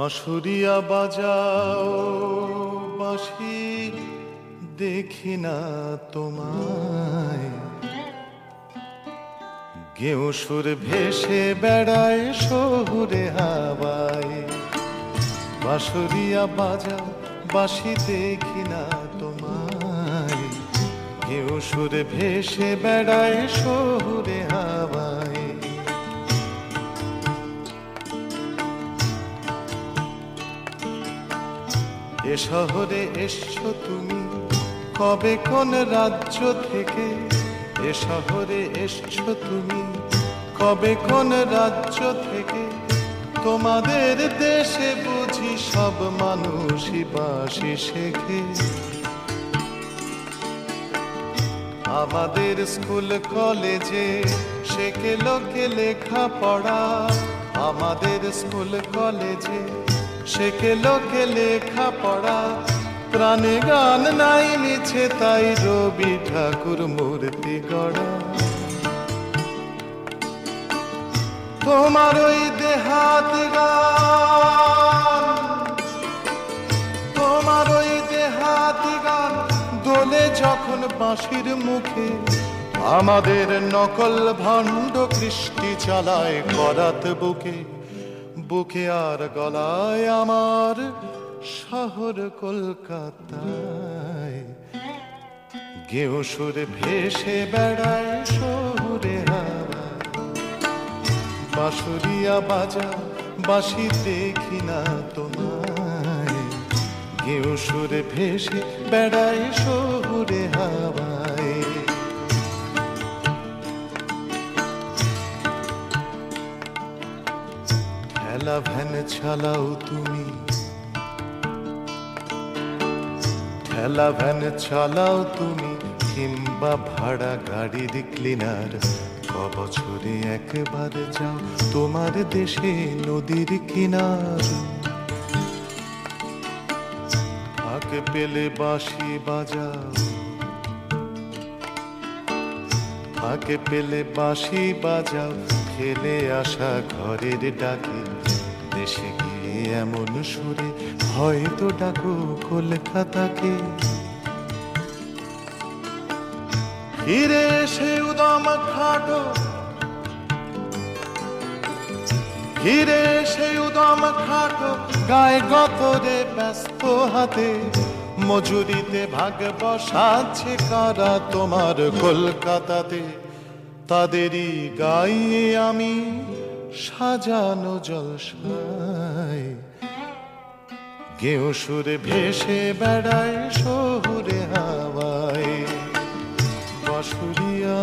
বাঁশুরিয়া বাজাও, বাঁশি দেখি না তোমায়। গেও সুর ভেসে বেড়ায় শহুরে হাওয়ায়। বাঁশুরিয়া বাজাও, বাঁশি দেখি না তোমায়। গেও সুর ভেসে বেড়ায় শহুরে হাওয়ায়। এ শহরে এসছো তুমি? কবে কোন রাজ্য থেকে এ শহরে এসছো তুমি? কবে কোন রাজ্য থেকে? তোমাদের দেশে বুঝি সব মানুষই বাসি শেখে। আমাদের স্কুল, কলেজে শেখে লোকে লেখা পড়া আমাদের স্কুল, কলেজে শেখে লোকে লেখা পড়া। প্রাণে গান নাই মিছে, তাই রবি ঠাকুর মূর্তি গড়া। তোমার ওই দেহাত গান, তোমার ওই দেহাতি গান, দোলে যখন বাঁশির মুখে, আমাদের নকল ভণ্ড কৃষ্টি চালায় করাত বুকে। বুকে আর গলায় আমার শহর কলকাতায়। গেও সুরে ভেসে বেড়ায় শহুরে হাওয়া। বাঁশুরিয়া বাজা বাঁশি দেখি না তোমায়। গেও সুরে ভেসে বেড়ায় শহুরে হাওয়ায় খেলা ভ্যান চালাও তুমি। ঠেলা ভ্যান চালাও তুমি, কিংবা ভাড়া গাড়ির ক্লিনার ক বছরে একবার যাও তোমার দেশে নদীর কিনার। ফাঁক পেলে বাঁশি বাজাও। ফাঁকে পেলে বাঁশি বাজাও। ফেলে আসা ঘরের ডাকে, দেশে গিয়ে এমন সুরে হয়তো ডাকো কলকাতাকে। হিরে সে উদম খাটো হিরে সে উদম খাটো গায়ে গতরে ব্যস্ত হাতে, মজুরিতে ভাগ বসাচ্ছে কারা তোমার কলকাতাতে? তাদেরই গাইয়ে আমি সাজানো জলসায়। গেও সুরে ভেসে বেড়ায় শহুরে হাওয়ায়। বাঁশুরিয়া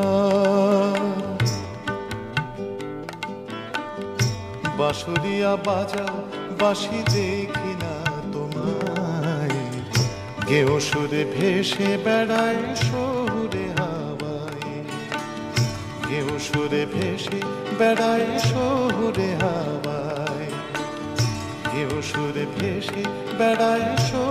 বাঁশুরিয়া বাজাও বাঁশি দেখি না তোমায়। গেও সুরে ভেসে বেড়ায় শহুরে হাওয়ায়। গেও সুরে ভেসে বেড়ায় শহুরে হাওয়ায়। ঢেউ সুরে ভেসে বেড়ায় শহুরে